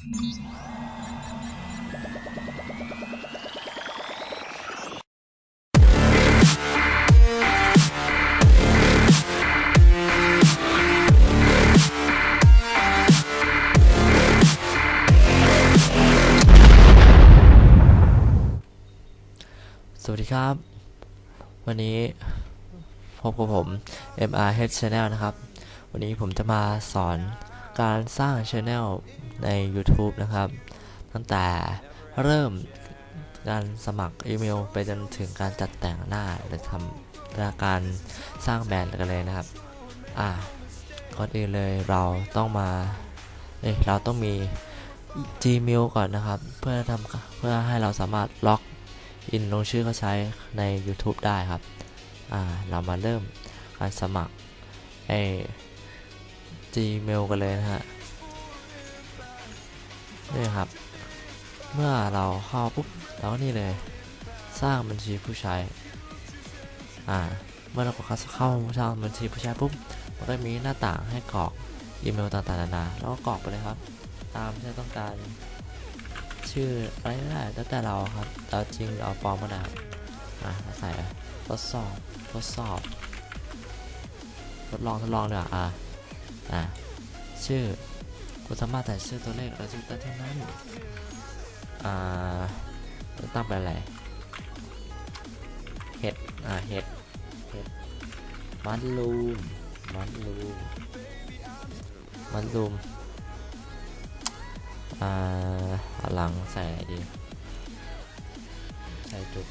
สวัสดีครับ วันนี้พบกับผม MRH Channel นะครับ วันนี้ผมจะมาสอนการสร้าง Channel ใน YouTube นะครับ ตั้งแต่เริ่มการสมัครอีเมลไปจนถึงการจัดแต่งหน้าหรือทำและการสร้างแบรนด์กันเลยนะครับ อ่าก่อนอื่นเลยเราต้องมาเอ้เราต้องมี Gmail ก่อนนะครับ เพื่อทำเพื่อให้เราสามารถล็อกอินลงชื่อเขาใช้ใน YouTube ได้ครับ อ่า เรามาเริ่มการสมัครไอ้ Gmail กันเลยนะฮะ นี่ครับ เมื่อเราเข้าปุ๊บเราก็นี่เลย สร้างบัญชีผู้ใช้ อ่า เมื่อเรากดเข้าสร้างบัญชีผู้ใช้ปุ๊บมันก็มีหน้าต่างให้กรอกอีเมลต่างๆนานาแล้วก็กรอกไปเลยครับ ตามที่ต้องการ ชื่ออะไรก็ได้แล้วแต่เราครับเราจริงหรือเอาปลอมก็ได้อะใส่ไปทดสอบทดสอบทดลองทดลองเนี่ยอะอะชื่อ คุณสามารถใส่ชื่อตัวเลขอะชื่อได้ทั้งนั้น อ่าตั้งเป็นอะไรเห็ด อ่า เห็ด เห็ด มันลูม มันลูม มันลูม อ่า หลังใส่อะไรดี ใส่จุด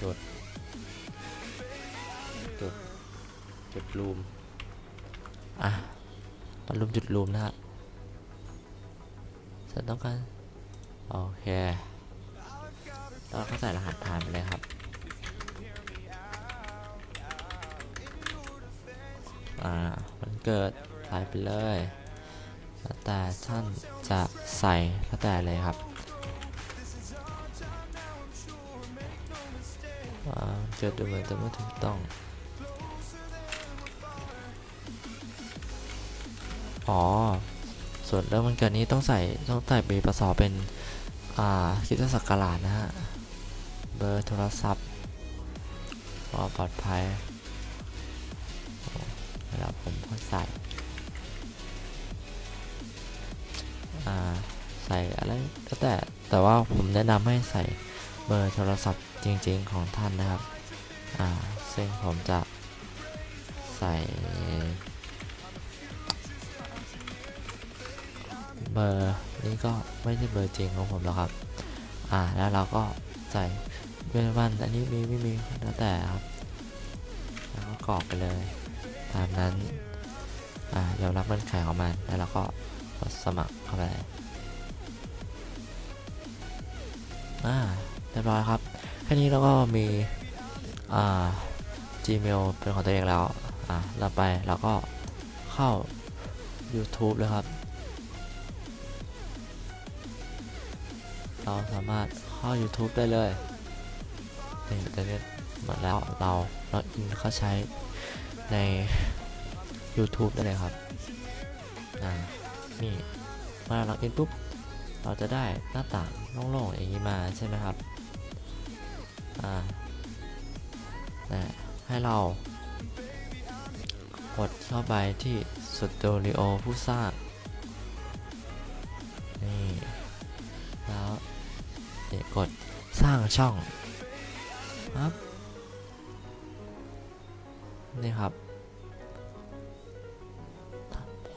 จุด จุด จุดรูม อะมารูมจุดรูมนะฮะ ฉันต้องการโอเคเราก็ใส่รหัสผ่านไปเลยครับอ่ามันเกิดใส่ไปเลยแต่ท่านจะใส่แล้วแต่เลยครับอ่าเกิดดูเหมือนจะไม่ถูกต้องอ๋อ ส่วนเรื่องมันเกิดนี้ต้องใส่ต้องใส่ปีประสอบเป็นอ่าคิดศักราชนะฮะเบอร์โทรศัพท์ก็ปลอดภัยโอ้เวผมก็ใส่อ่าใส่อะไรก็แต่แต่ว่าผมแนะนำให้ใส่เบอร์โทรศัพท์จริง ๆ ของท่านนะครับ อ่าซึ่งผมจะใส่ เบอร์นี้ก็ไม่ใช่เบอร์จริงของผมหรอกครับ อ่าแล้วเราก็ใส่เว็นวันอันนี้มีไม่มีแล้วแต่ครับแล้วก็กรอกไปเลย ตามนั้นอ่ายอมรับเงื่อนไขของมันแล้วเราก็กดสมัครเข้าไปอ่าเรียบร้อยครับแค่นี้เราก็มีอ่า Gmail เป็นของตัวเองแล้วอ่าเราไปเราก็เข้า YouTube เลยครับ เราสามารถเข้า YouTube ได้เลยนี่ตอนนี้หมดแล้วเราล็อกอินเข้าใช้ใน YouTube ได้เลยครับอ่านี่เมื่อเราล็อกอินปุ๊บ เราจะได้หน้าต่างโล่งๆอย่างนี้มาใช่ไหมครับ อ่าแต่ให้เรากดเข้าไปที่สตูดิโอผู้สร้าง ช่องครับนี่ครับ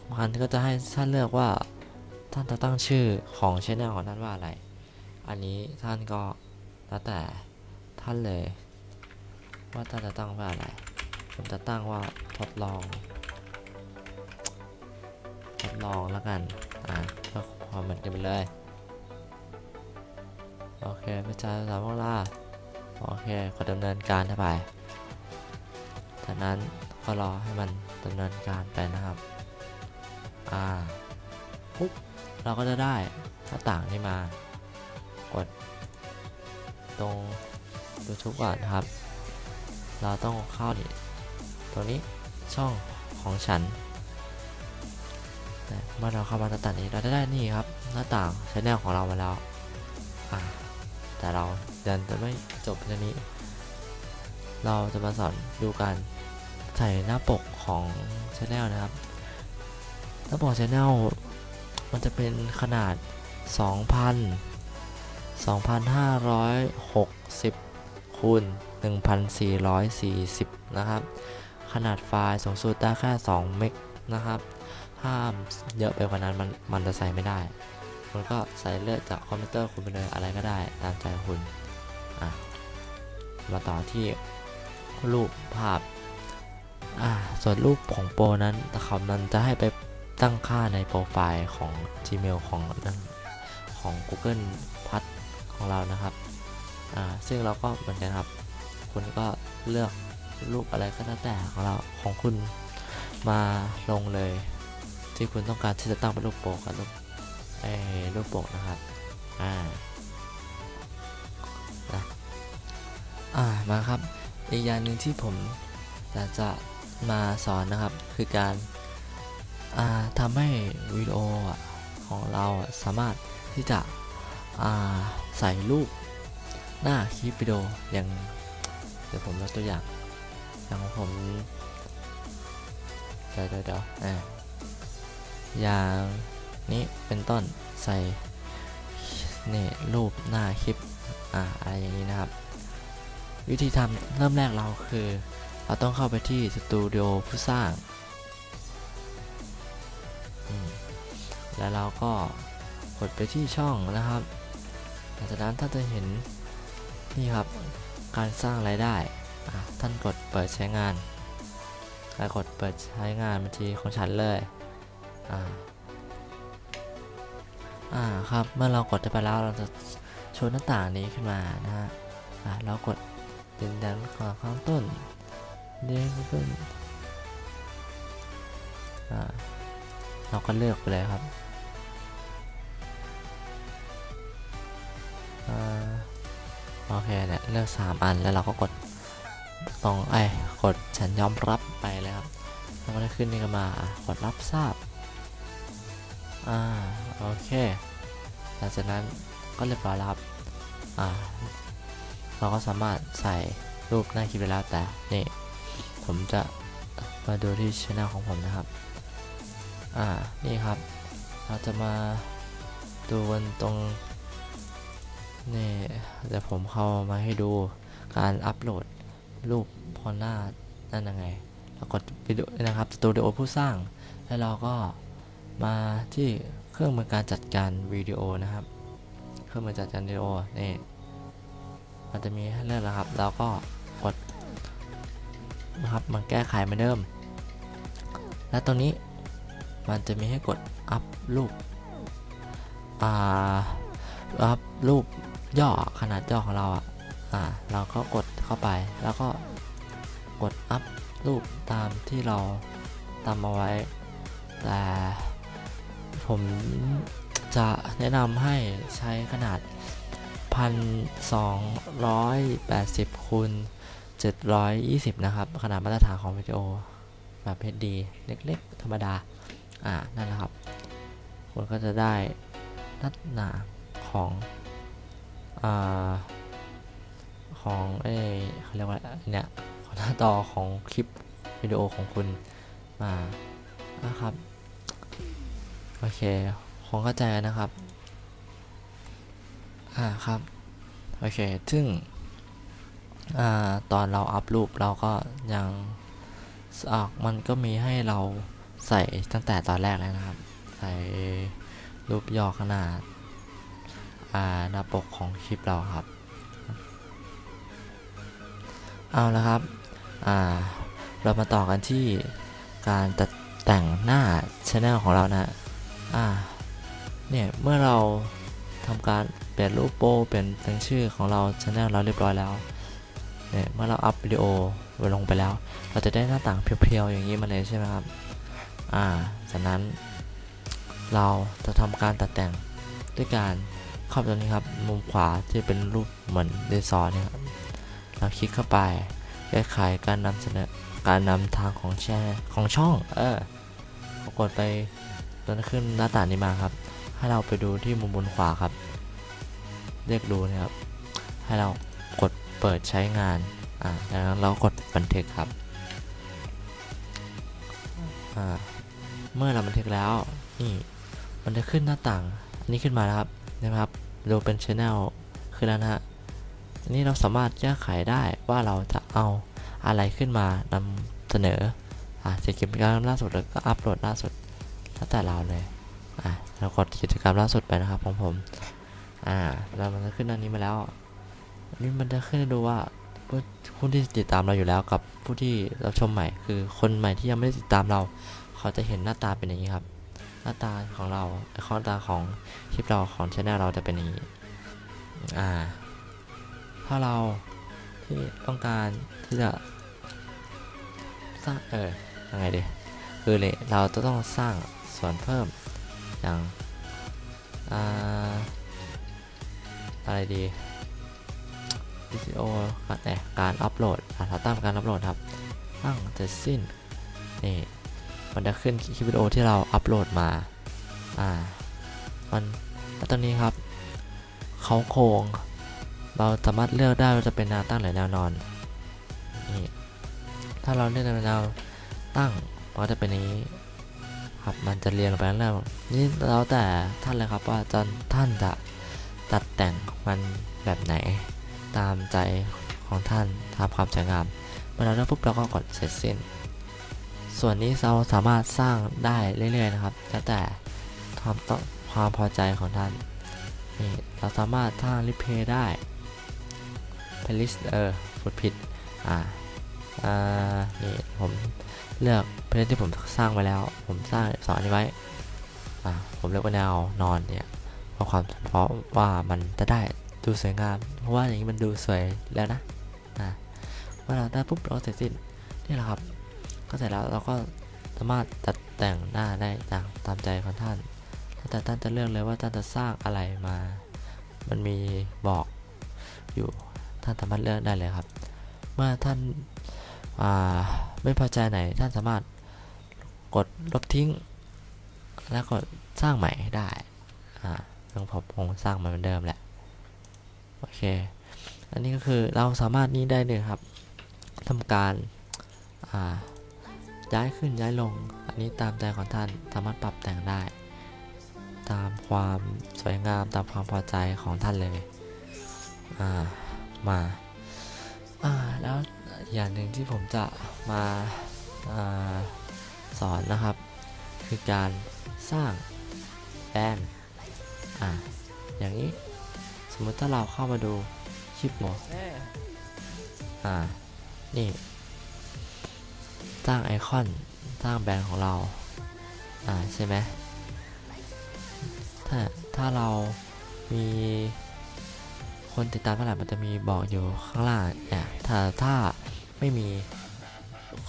มันก็จะให้ท่านเลือกว่าท่านจะตั้งชื่อของช anel ของท่านว่าอะไร อันนี้ท่านก็แล้วแต่ท่านเลย ว่าท่านจะตั้งว่าอะไร ผมจะตั้งว่าทดลอง ทดลองแล้วกัน อ่าเพื่อความเหมือนกันไปเลย โอเคประชาสามวลาโอเคก็ดำเนินการเข้าไปจากนั้นก็รอให้มันดำเนินการไปนะครับอ่าปุ๊บเราก็จะได้หน้าต่างนี้มากด ตรง YouTube ก่อนนะครับ เราต้องเข้านี่ตรงนี้ช่องของฉันเมื่อเราเข้ามาหน้าต่างนี้เราจะได้นี่ครับ หน้าต่างชแนลของเรามาแล้ว แต่เราเดินจะไม่จบแค่นี้ เราจะมาสอนดูการใส่หน้าปกของชแนลนะครับ หน้าปกชแนลมันจะเป็นขนาด 2,000 2,560คูณ1,440 นะครับ ขนาดไฟล์สูงสุดได้แค่ 2 เมกนะครับ ห้ามเยอะไปกว่านั้นมันมันจะใส่ไม่ได้ คุณก็ใส่เลือดจากคอมพิวเตอร์คุณไปเลยอะไรก็ได้ตามใจคุณอะมาต่อที่รูปภาพอ่าส่วนรูปของโปรนั้นเขามันจะให้ไปตั้งค่าในโปรไฟล์ของ Gmail ของของ Google พัดของเรานะครับอ่าซึ่งเราก็เหมือนกันครับ คุณก็เลือกรูปอะไรก็แล้วแต่ของเราของคุณมาลงเลย ที่คุณต้องการที่จะตั้งเป็นรูปโปกกับรูป ไอ้รูปโปกนะครับ อ่านะอ่า มาครับ อีกอย่างหนึ่งที่ผมอยากจะมาสอนนะครับ คือการ อ่าทำให้วิดีโออะของเราอะสามารถที่จะ อ่า ใส่รูปหน้าคลิปวิดีโออย่างเดี๋ยวผมยกตัวอย่าง อย่างผมเดี๋ยวเดี๋ยวเดี๋ยวอ่าอย่าง นี้เป็นต้นใส่นี่รูปหน้าคลิปอ่าอะไรอย่างนี้นะครับ วิธีทำเริ่มแรกเราคือ เราต้องเข้าไปที่สตูดิโอผู้สร้างแล้วเราก็กดไปที่ช่องนะครับหลังจากนั้นท่านจะเห็นนี่ครับการสร้างรายได้อะท่านกดเปิดใช้งานแล้วกดเปิดใช้งานบัญชีของฉันเลยอ่า อ่าครับเมื่อเรากดไปแล้วเราจะโชว์หน้าต่างนี้ขึ้นมานะฮะอ่าเรากดยืนยันขอข้างต้นเด้งขึ้นอ่าเราก็เลือกไปเลยครับอ่าโอเคเนี่ยเลือก 3 อันแล้วเราก็กดตรงไอ้กดฉันยอมรับไปเลยครับแล้วก็ได้ขึ้นนี่ก็มาอะกดรับทราบอ่า โอเค หลังจากนั้นก็เรียบร้อยแล้วครับ อ่า เราก็สามารถใส่รูปหน้าคลิปไปแล้วแต่ นี่ ผมจะมาดูที่ช่องของผมนะครับ อ่า นี่ครับ เราจะมาดูกันตรง นี่เดี๋ยวผมเข้ามาให้ดูการอัปโหลดรูปพอหน้านั่นยังไงเรากดวิดีโอนะครับสตูดิโอผู้สร้าง แล้วเราก็มาที่ เครื่องมือการจัดการวิดีโอนะครับ เครื่องมือจัดการวิดีโอนี่มันจะมีให้เลือกแล้วครับ เราก็กดนะครับมันแก้ไขเหมือนเดิม และตรงนี้มันจะมีให้กดอัพรูปอ่าอัพรูปย่อขนาดย่อของเราอะอ่าเราก็กดเข้าไปแล้วก็กดอัพรูปตามที่เราตามเอาไว้แต่ ผมจะแนะนำให้ใช้ขนาด 1280คูณ720 นะครับ ขนาดมาตรฐานของวิดีโอ แบบ HD เล็กๆ ธรรมดา อ่า นั่นแหละครับ คุณก็จะได้น้าหนาของอ่าของเอ้เขาเรียกว่าเนี่ยหน้าต่อของคลิปวิดีโอของคุณมานะครับ โอเคคงเข้าใจแล้วนะครับ อ่าครับ โอเค ซึ่ง อ่า ตอนเราอัพรูปเราก็ยังออกมันก็มีให้เราใส่ตั้งแต่ตอนแรกแล้วนะครับ ใส่รูปย่อขนาด อ่า หน้าปกของคลิปเราครับ เอาละครับ อ่า เรามาต่อกันที่การตัดแต่งหน้าช anel ของเรานะ อ่าเนี่ยเมื่อเราทำการเปลี่ยนรูปโปรเปลี่ยนตั้งชื่อของเราช anel เราเรียบร้อยแล้วเนี่ยเมื่อเราอัพวิดีโอไว้ลงไปแล้ว เราจะได้หน้าต่างเพียวๆอย่างนี้มาเลยใช่ไหมครับอ่าจากนั้น เราจะทำการตัดแต่งด้วยการเข้าไปตรงนี้ครับมุมขวาที่เป็นรูปเหมือนเดซอร์เนี่ยครับเราคลิกเข้าไปแก้ไขการนำเสนอการนำทางของแชร์ของช่อง เออ กดไป มันจะขึ้นหน้าต่างนี้มาครับ ให้เราไปดูที่มุมบนขวาครับเรียกดูนะครับ ให้เรากดเปิดใช้งาน อ่าจากนั้นเรากดบันทึกครับ อ่า เมื่อเราบันทึกแล้ว นี่ มันจะขึ้นหน้าต่าง อันนี้ขึ้นมาแล้วครับ นะครับ ดูเป็นช anel ขึ้นแล้วนะฮะอันนี้เราสามารถแก้ไขได้ว่าเราจะเอาอะไรขึ้นมานำเสนอ อ่าจะกิจกรรล่าสุดแล้วก็อัปโหลดล่าสุด แล้วแต่เราเลยอ่าเรากดกิจกรรมล่าสุดไปนะครับของผมอ่าแล้วมันจะขึ้นอันนี้มาแล้วอันนี้มันจะขึ้นดูว่าผู้ที่ติดตามเราอยู่แล้วกับผู้ที่เรับชมใหม่ คือคนใหม่ที่ยังไม่ได้ติดตามเรา เขาจะเห็นหน้าตาเป็นอย่างนี้ครับ หน้าตาของเราไอคอนตาของคลิปเราของช anel เราจะเป็นอย่างนี้อ่า ถ้าเราที่ต้องการที่จะสร้างเออยังไงดีคือเลยเราจะต้องสร้าง ส่วนเพิ่ม อย่างอะไรดีวิดีโอการเอ่อการอัปโหลดอ่าเราตั้งการอัปโหลดครับ ตั้งเสร็จสิ้น นี่มันจะขึ้นคลิปวิดีโอที่เราอัปโหลดมา อ่า มันแล้วตรงนี้ครับ เขาโครง เราสามารถเลือกได้ว่าจะเป็นแนวตั้งหรือแนวนอน นี่ ถ้าเราเลือกแนวตั้ง มันก็จะเป็นอย่างนี้ ครับมันจะเรียงลงไปเรื่อยๆนี่แล้วแต่ท่านเลยครับว่าจะท่านจะตัดแต่งมันแบบไหน ตามใจของท่านตามความสวยงามเมื่อเราเลือกปุ๊บเราก็กดเสร็จสิ้น ส่วนนี้เราสามารถสร้างได้เรื่อยๆนะครับแล้วแต่ความต้องความพอใจของท่านนี่เราสามารถสร้างรีเพย์ได้ playlist เออพูดผิดอ่า อ่านี่ผมเลือกเพลงที่ผมสร้างไว้แล้ว ผมสร้างสอนนี้ไว้อ่าผมเลือกว่าแนวนอนเนี่ยเพราะความเพราะว่ามันจะได้ดูสวยงาม เพราะว่าอย่างนี้มันดูสวยแล้วนะอ่าเมื่อเราได้ปุ๊บเราเสร็จสิ้นนี่แหละครับ ก็เสร็จแล้วเราก็สามารถตัดแต่งหน้าได้ตามตามใจของท่านแต่ท่านจะเลือกเลยว่าท่านจะสร้างอะไรมา มันมีบอกอยู่ท่านสามารถเลือกได้เลยครับ เมื่อท่าน ไม่พอใจไหนท่านสามารถกดลบทิ้ง แล้วกดสร้างใหม่ได้อ่าซึ่งผมคงสร้างมาเหมือนเดิมแหละโอเค อันนี้ก็คือเราสามารถนี้ได้เลยครับทำการาย้ายขึ้นย้ายลง อันนี้ตามใจของท่านสามารถปรับแต่งได้ ตามความสวยงามตามความพอใจของท่านเลย อ่า มา อ่า แล้ว อย่างหนึ่งที่ผมจะมาอาสอนนะครับ คือการสร้างแบนอ่าอย่างนี้สมมติถ้าเราเข้ามาดูคลิปหมออ่านี่สร้างไอคอนสร้างแบรนด์ของเรา อ่าใช่ไหมถ้าถ้าเรามีคนติดตามเท่าไหร่มันจะมีบอกอยู่ข้างล่างเนี่ยถ้าถ้า ไม่มี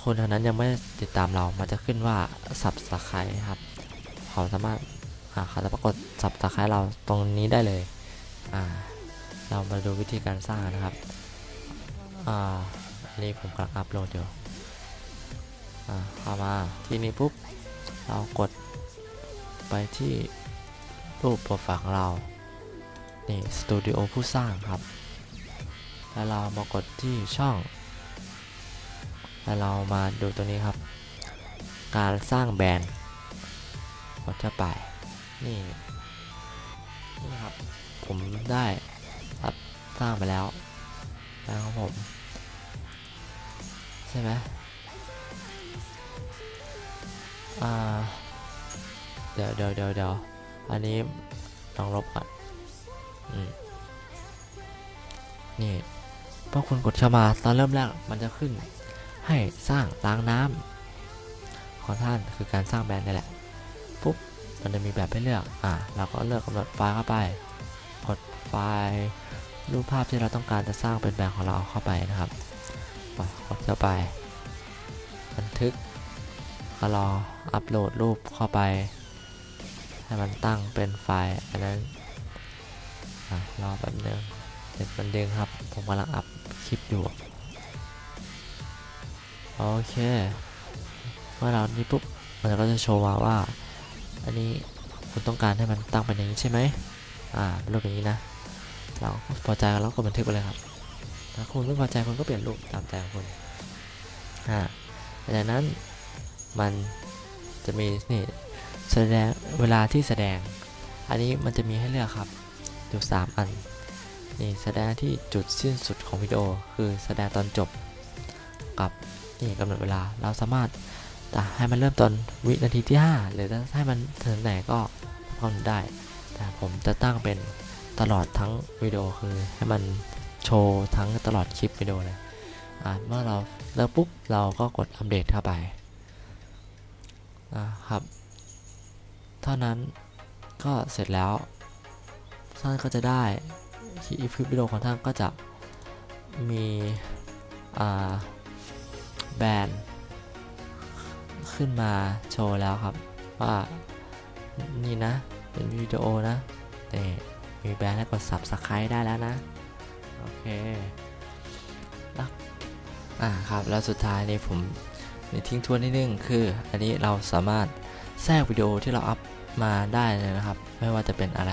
คนเท่านั้นยังไม่ติดตามเรา มันจะขึ้นว่าสับสไครครับ เขาสามารถอ่าเขาจะปรากฏสับสไครเราตรงนี้ได้เลยเรามาดูวิธีการสร้างนะครับอ่านนี้ผมกำลังอัพโหลดอยู่เข้ามาที่นี้ปุ๊บ เรากดไปที่รูปโปรไฟล์ของเรา นี่สตูดิโอผู้สร้างครับ แล้วเรามากดที่ช่อง แล้วเรามาดูตัวนี้ครับ การสร้างแบรนด์กดเข้าไปนี่นี่ครับ ผมได้รับสร้างไปแล้วแล้วของผม ใช่ไหมอ่าเดี๋ยวเดี๋ยวเดี๋ยวเดี๋ยวอันนี้ลองลบก่อนอืมนี่พอคุณกดเข้ามาตอนเริ่มแรกมันจะขึ้น ให้สร้างล้างน้ำของท่านคือการสร้างแบรนด์นี่แหละปุ๊บมันจะมีแบบให้เลือกอ่าเราก็เลือกกำหนดไฟล์เข้าไปกดไฟล์รูปภาพที่เราต้องการจะสร้างเป็นแบรนด์ของเราเข้าไปนะครับกดเข้าไป บันทึกก็รออัปโหลดรูปเข้าไป ให้มันตั้งเป็นไฟล์อันนั้นรอแป๊บนึงเด็ดมันดึงครับ ผมกำลังอัพคลิปอยู่ โอเคเมื่อเรานี้ปุ๊บมันก็จะโชว์มาว่า อันนี้คุณต้องการให้มันตั้งเป็นอย่างนี้ใช่ไหมอ่าเป็นรูปอย่างนี้นะ เราพอใจเราก็บันทึกไปเลยครับถ้าคุณไม่พอใจคุณก็เปลี่ยนรูปตามใจของคุณอ่าจากนั้นมันจะมีนี่แสดงเวลาที่แสดง อันนี้มันจะมีให้เลือกครับอยู่สามอันนี่แสดงที่จุดสิ้นสุดของวิดีโอคือแสดงตอนจบกับ นี่กำหนดเวลาเราสามารถแต่ให้มันเริ่มตอนวินาทีที่ 5 หรือถ้าให้มันถึงไหนก็กำได้ แต่ผมจะตั้งเป็นตลอดทั้งวิดีโอคือให้มันโชว์ทั้งตลอดคลิปวิดีโอเลยอาเมื่อเราเริ่มปุ๊บเราก็กดอัปเดตเข้าไปนะครับ เท่านั้นก็เสร็จแล้วท่านก็จะได้คลิปวิดีโอของท่านก็จะมีอ่า แบรนด์ ขึ้นมาโชว์แล้วครับ ว่านี่นะ เป็นวิดีโอนะนี่มีแบรนด์ให้กด subscribe ได้แล้วนะ โอเคแล้วอ่าครับ แล้วสุดท้ายนี่ผมมีทิ้งทวนนิดนึงคือ อันนี้เราสามารถแทรกวิดีโอที่เราอัพมาได้เลยนะครับ ไม่ว่าจะเป็นอะไร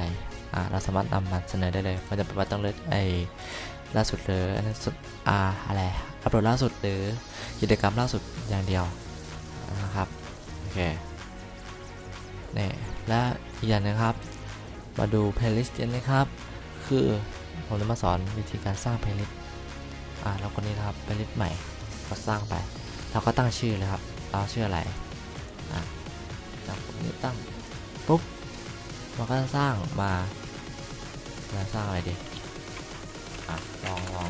อ่าเราสามารถนำมาเสนอได้เลยมันจะเป็นว่าต้องเลือกไอ้ล่าสุดหรืออันนั้นสุดอ่าอะไร อัปโหลดล่าสุดหรือกิจกรรมล่าสุดอย่างเดียวนะครับโอเคนี่และอีกอย่างหนึงครับ มาดู playlist กันนะครับ คือผมจะมาสอนวิธีการสร้าง playlist อ่าแล้วคนนี้นะครับ playlist ใหม่เราสร้างไปเราก็ตั้งชื่อเลยครับเราชื่ออะไรอ่าจากผมนี้ตั้งปุ๊บมันก็จะสร้างมาเราสร้างอะไรดีอะลองลอง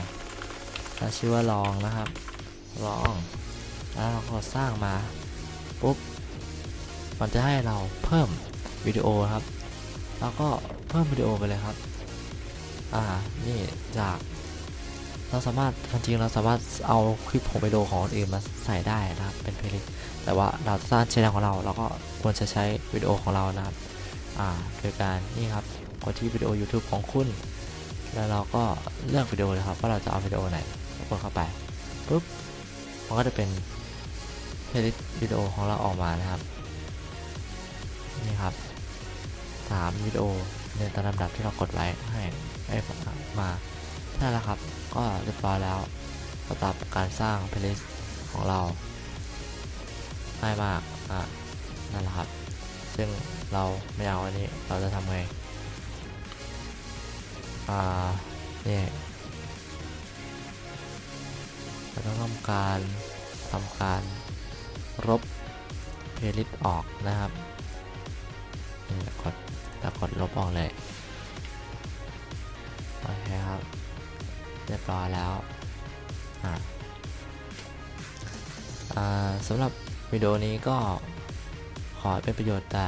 ถ้าชื่อว่าลองนะครับลอง แล้วเราก็สร้างมาปุ๊บมันจะให้เราเพิ่มวิดีโอครับแล้วก็เพิ่มวิดีโอไปเลยครับอ่านี่จากเราสามารถจริงเราสามารถเอาคลิปของวิดีโอของอื่นมาใส่ได้นะครับเป็นเพลย์แต่ว่าเราสร้างช่องของเราเราก็ควรจะใช้วิดีโอของเรานะครับอ่าโดยการนี่ครับกดที่วิดีโอ YouTube ของคุณ แล้วเราก็เลือกวิดีโอเลยครับว่าเราจะเอาวิดีโอไหน กดเข้าไปปุ๊บมันก็จะเป็นเพลย์วิดีโอของเราออกมานะครับนี่ครับสามวิดีโอในตามลำดับที่เรากดไว้ให้ให้มาใช่แล้วครับ ก็เรียบร้อยแล้วก็ตับการสร้างเพลย์ของเราง่ายมากอะนั่นแหละครับ ซึ่งเราไม่เอาอันนี้เราจะทำไงอ่านี่เราต้องทำการทำการลบเพลลิสต์ออกนะครับกดแล้วกดลบออกเลยโอเคครับเรียบร้อยแล้วอ่าสำหรับวิดีโอนี้ก็ขอเป็นประโยชน์แต่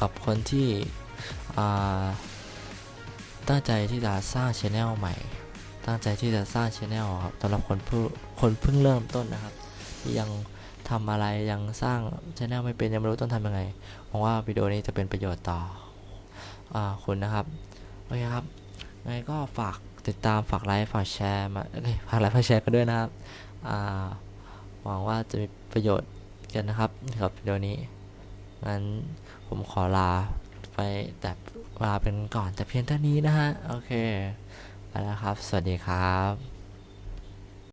กับคนที่ตั้งใจที่จะสร้างช anel ใหม่ ตั้งใจที่จะสร้างช anel ครับสำหรับคนผู้คนเพิ่งเริ่มต้นนะครับ ที่ยังทำอะไรยังสร้างช anel ไม่เป็นยังไม่รู้ต้องทำยังไงหวังว่าวิดีโอนี้จะเป็นประโยชน์ต่ออคุณนะครับโอเคครับยังไงก็ฝากติดตามฝากไลค์ฝากแชร์มาฝากไลค์ฝากแชร์กันด้วยนะครับหวังว่าจะมีประโยชน์กันนะครับกับวิดีโอนี้งั้นผมขอลาไปแต่ลาเป็นก่อนแต่เพียงเท่านี้นะฮะ โอเค แล้วครับ สวัสดีครับ